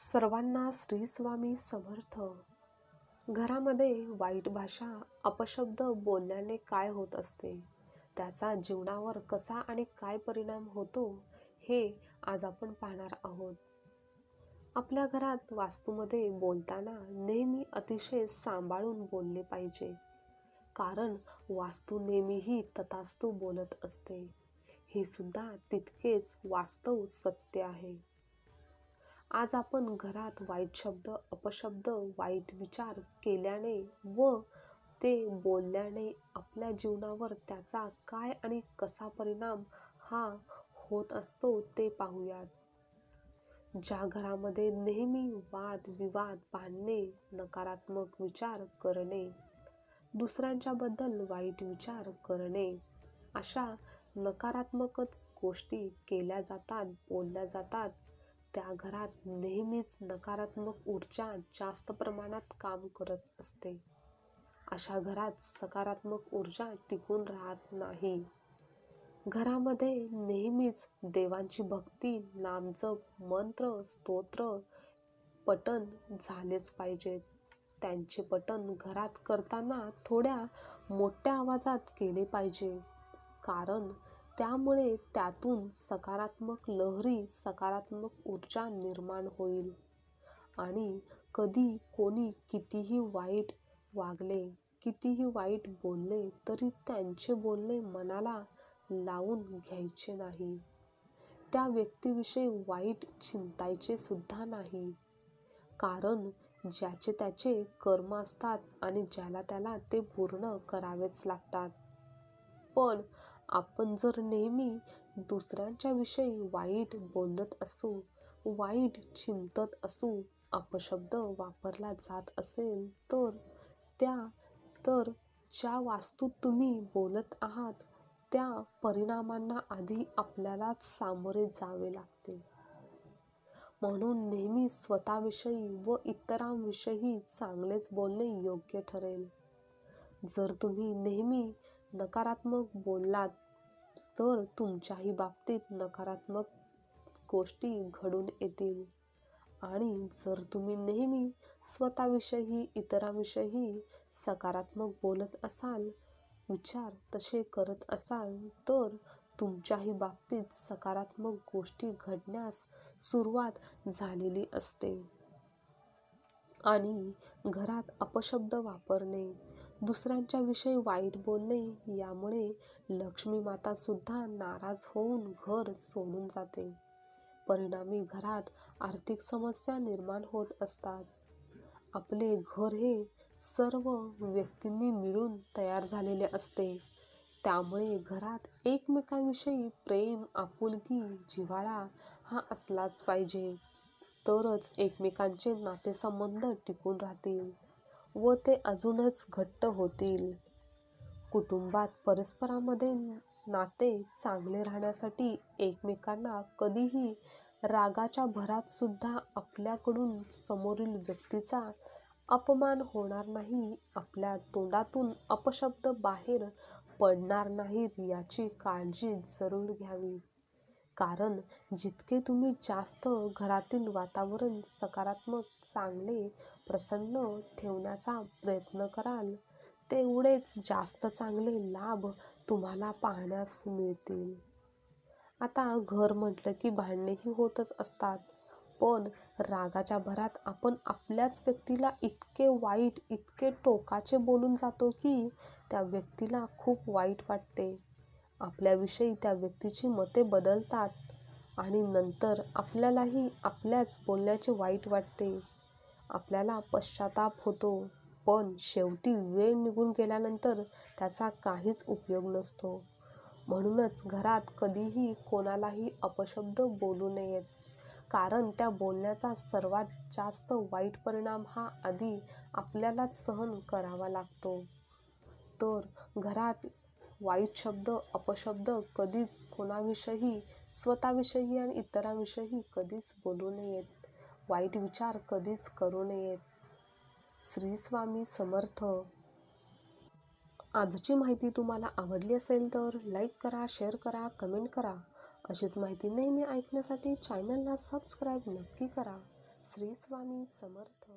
सर्वांना श्री स्वामी समर्थ. घरामध्ये वाईट भाषा अपशब्द बोलल्याने काय होत असते? त्याचा जीवनावर कसा आणि काय परिणाम होतो? हे आज आपण पाहणार आहोत. आपल्या घरात वास्तूमध्ये बोलताना नेहमी अतिशय सांभाळून बोलले पाहिजे. कारण वास्तू नेहमीही तथास्तू बोलत असते. हे सुद्धा तितकेच वास्तव सत्य आहे. आज आपण घरात वाईट शब्द अपशब्द वाईट विचार केल्याने व ते बोलल्याने आपल्या जीवनावर त्याचा काय आणि कसा परिणाम हा होत असतो ते पाहूयात. ज्या घरामध्ये नेहमी वाद विवाद भांडणे नकारात्मक विचार करणे दुसऱ्यांच्याबद्दल वाईट विचार करणे अशा नकारात्मकच गोष्टी केल्या जातात बोलल्या जातात त्या घरात नेहमीच नकारात्मक ऊर्जा जास्त प्रमाणात काम करत असते. अशा घरात सकारात्मक ऊर्जा टिकून राहत नाही. घरामध्ये नेहमीच देवांची भक्ती नामजप मंत्र स्तोत्र पठण झालेच पाहिजेत त्यांचे पठण घरात करताना थोड्या मोठ्या आवाजात केले पाहिजे. कारण त्यामुळे त्यातून सकारात्मक लहरी सकारात्मक ऊर्जा निर्माण होईल. आणि कधी कोणी कितीही वाईट वागले कितीही वाईट बोलले तरी त्यांचे बोलणे मनाला लावून घ्यायचे नाही. त्या व्यक्तीविषयी वाईट चिंतायचे सुद्धा नाही. कारण ज्याचे त्याचे कर्म असतात आणि ज्याला त्याला ते पूर्ण करावेच लागतात. पण आपण जर नेहमी दुसऱ्यांच्या विषयी वाईट बोलत असू वाईट चिंतत असू अपशब्द वापरला जात असेल तर त्या तर ज्या वास्तूत तुम्ही बोलत आहात त्या परिणामांना आधी आपल्यालाच सामोरे जावे लागते. म्हणून नेहमी स्वतःविषयी व इतरांविषयी चांगलेच बोलणे योग्य ठरेल. जर तुम्ही नेहमी नकारात्मक बोललात तर तुमच्याही बाबतीत नकारात्मक गोष्टी घडून येतील. आणि जर तुम्ही नेहमी स्वतःविषयी इतरांविषयी सकारात्मक बोलत असाल विचार तसे करत असाल तर तुमच्याही बाबतीत सकारात्मक गोष्टी घडण्यास सुरुवात झालेली असते. आणि घरात अपशब्द वापरणे दुसऱ्यांच्याविषयी वाईट बोलणे यामुळे लक्ष्मी माता सुद्धा नाराज होऊन घर सोडून जाते. परिणामी घरात आर्थिक समस्या निर्माण होत असतात. आपले घर हे सर्व व्यक्तींनी मिळून तयार झालेले असते. त्यामुळे घरात एकमेकांविषयी प्रेम आपुलकी जिव्हाळा हा असलाच पाहिजे. तरच एकमेकांचे नातेसंबंध टिकून राहतील. व ते अजूनच घट्ट होतील. कुटुंबात परस्परामध्ये नाते चांगले राहण्यासाठी एकमेकांना कधीही रागाच्या भरात सुद्धा आपल्याकडून समोरील व्यक्तीचा अपमान होणार नाही आपल्या तोंडातून अपशब्द बाहेर पडणार नाहीत याची काळजी जरूर घ्यावी. कारण जितके तुम्ही जास्त घरातील वातावरण सकारात्मक चांगले प्रसन्न ठेवण्याचा प्रयत्न कराल तेवढेच जास्त चांगले लाभ तुम्हाला पाहण्यास मिळतील. आता घर म्हटलं की भांडणेही होतच असतात. पण रागाच्या भरात आपण आपल्याच व्यक्तीला इतके वाईट इतके टोकाचे बोलून जातो की त्या व्यक्तीला खूप वाईट वाटते. आपल्याविषयी त्या व्यक्तीची मते बदलतात आणि नंतर आपल्यालाही आपल्याच बोलण्याचे वाईट वाटते. आपल्याला पश्चाताप होतो पण शेवटी वेळ निघून गेल्यानंतर त्याचा काहीच उपयोग नसतो. म्हणूनच घरात कधीही कोणालाही अपशब्द बोलू नयेत कारण त्या बोलण्याचा सर्वात जास्त वाईट परिणाम हा आधी आपल्यालाच सहन करावा लागतो. तर घरात वाईट शब्द अपशब्द कधीच कोणाविषयी स्वतःविषयी आणि इतरांविषयी कधीच बोलू नयेत. वाईट विचार कधीच करू नयेत. श्री स्वामी समर्थ. आजची माहिती तुम्हाला आवडली असेल तर लाईक करा शेअर करा कमेंट करा. अशीच माहिती नेहमी ऐकण्यासाठी चॅनलला सबस्क्राईब नक्की करा. श्री स्वामी समर्थ.